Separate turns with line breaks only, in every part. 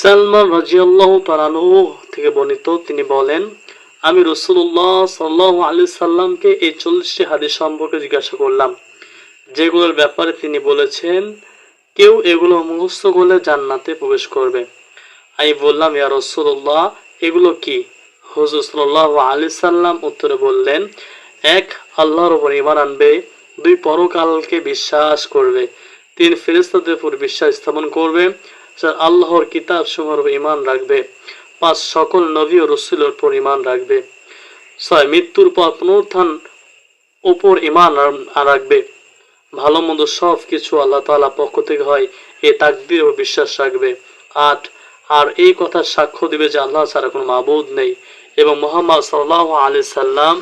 সালমান রাজিয়াল্লাহ তালানহ থেকে বর্ণিত, তিনি বলেন, আমি রসুল্লাহ সাল্লাহ আলি সাল্লামকে এই চল্লিশটি হাদিস সম্পর্কে জিজ্ঞাসা করলাম। যেগুলোর ব্যাপারে তিনি বলেছেন, কেউ এগুলো মুখস্থ করলে জান্নাতে প্রবেশ করবে। আমি বললাম, ইয়া রসুল্লাহ এগুলো কি? হুজুর সাল্লাহ আলি সাল্লাম উত্তরে বললেন, এক, আল্লাহর উপর ইমান আনবে, দুই, পরকালকে বিশ্বাস করবে, তিন ফেরেস্তাদের উপর বিশ্বাস স্থাপন করবে আল্লাহর কিতাব সমূহের ইমান রাখবে। পাঁচ সকল নবী ও রসুলের উপর ইমান রাখবে। ছয় মৃত্যুর পর পুনরুত্থান উপর ইমান রাখবে। ভালো মন্দ সব কিছু আল্লাহ তাআলা পক্ষ থেকে হয়, এ তাকদির ও বিশ্বাস রাখবে। আট, আর এই কথা সাক্ষ্য দিবে যে আল্লাহ ছাড়া কোনো মাবুদ নেই এবং মোহাম্মদ সাল্লাহ আলি সাল্লাম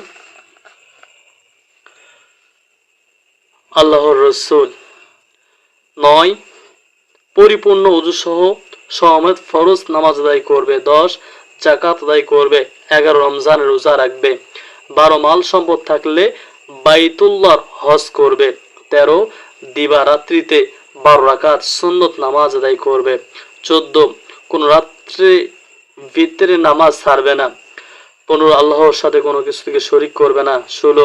আল্লাহর রসুল। নয় পরিপূর্ণ অজুসহ সহমত ফরজ নামাজ আদায় করবে, দশ জাকাত আদায় করবে, এগারো রমজানের রোজা রাখবে, বারো মাল সম্পদ থাকলে বাইতুল্লাহর হজ করবে, তেরো দিবারাত্রিতে বারো রাকাত সুন্নত নামাজ আদায় করবে, চোদ্দ কোন রাত্রে ভিতরে নামাজ ছাড়বে না, পনেরো আল্লাহর সাথে কোনো কিছু থেকে শরিক করবে না, ষোলো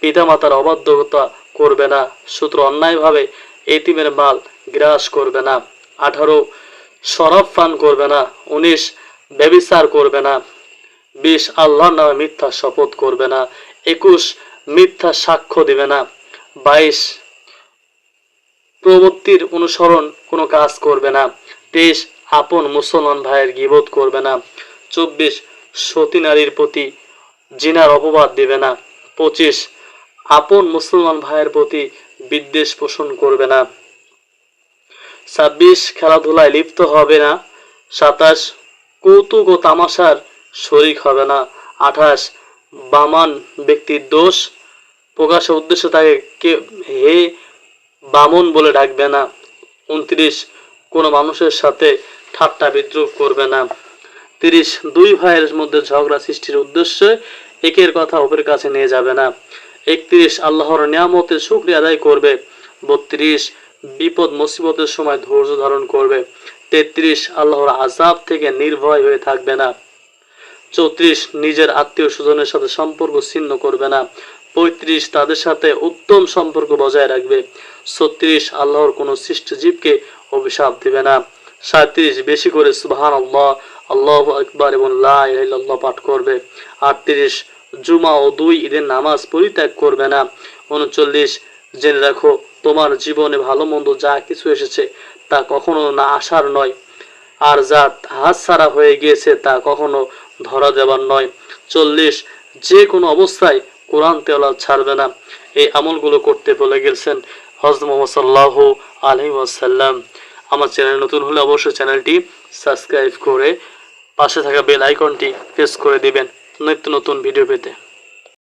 পিতামাতার অবাধ্যতা করবে না, সূত্র অন্যায়ভাবে এতিমের মাল গ্রাস করবে না। আঠারো শরাব পান করবে না। উনিশ, ব্যবিচার করবে না। বিশ, আল্লাহর নামে মিথ্যা শপথ করবে না। একুশ, মিথ্যা সাক্ষ্য দিবে না। বাইশ, প্রবৃত্তির অনুসরণ কোনো কাজ করবে না। তেইশ, আপন মুসলমান ভাইয়ের গিবোধ করবে না। চব্বিশ, সতী নারীর প্রতি জিনার অপবাদ দিবে না। পঁচিশ, আপন মুসলমান ভাইয়ের প্রতি বিদ্বেষ পোষণ করবে না। ছাব্বিশ, খেলাধুলায় লিপ্ত হবে না। সাতাশ, কৌতুক ও তামাশার শরিক হবে না। আঠাশ, বামান ব্যক্তির দোষ। প্রকাশের উদ্দেশ্য তাকে কে, হে বামন বলে ডাকবে না। উনত্রিশ, কোনো মানুষের সাথে ঠাট্টা বিদ্রুপ করবে না। তিরিশ, দুই ভাইয়ের মধ্যে ঝগড়া সৃষ্টির উদ্দেশ্যে একের কথা অপরের কাছে নিয়ে যাবে না। একত্রিশ, আল্লাহর নিয়ামতের শুক্রিয়া আদায় করবে। বত্রিশ, বিপদ, মুসিবতের সময় ধৈর্য ধারণ করবে। তেত্রিশ, আল্লাহর আজাব থেকে নির্ভয় হয়ে থাকবে না। চৌত্রিশ, নিজের আত্মীয় স্বজনের সাথে সম্পর্ক ছিন্ন করবে না। পঁয়ত্রিশ, তাদের সাথে উত্তম সম্পর্ক বজায় রাখবে। ছত্রিশ, আল্লাহর কোনো সৃষ্ট জীবকে অভিশাপ দিবে না। সাঁত্রিশ, বেশি করে সুবহান আল্লাহ আল্লাহ আকবার এবং পাঠ করবে। আটত্রিশ জুমা ও দুই ঈদের নামাজ পরিত্যাগ করবে না। উনচল্লিশ, জেনে রাখো, তোমার জীবনে ভালো মন্দ যা কিছু এসেছে তা কখনো না আসার নয়। আর যা হাত ছাড়া হয়ে গিয়েছে তা কখনো ধরা দেবার নয়। চল্লিশ, যে কোনো অবস্থায় কোরআন তেলাওয়াত ছাড়বে না। এই আমলগুলো করতে বলে গেছেন হজরত মোহাম্মদ সাল্লাহ আলহি ওয়াসাল্লাম। আমার চ্যানেল নতুন হলে অবশ্যই চ্যানেলটি সাবস্ক্রাইব করে পাশে থাকা বেল আইকনটি প্রেস করে দিবেন। নিত্য নতুন ভিডিও পেতে।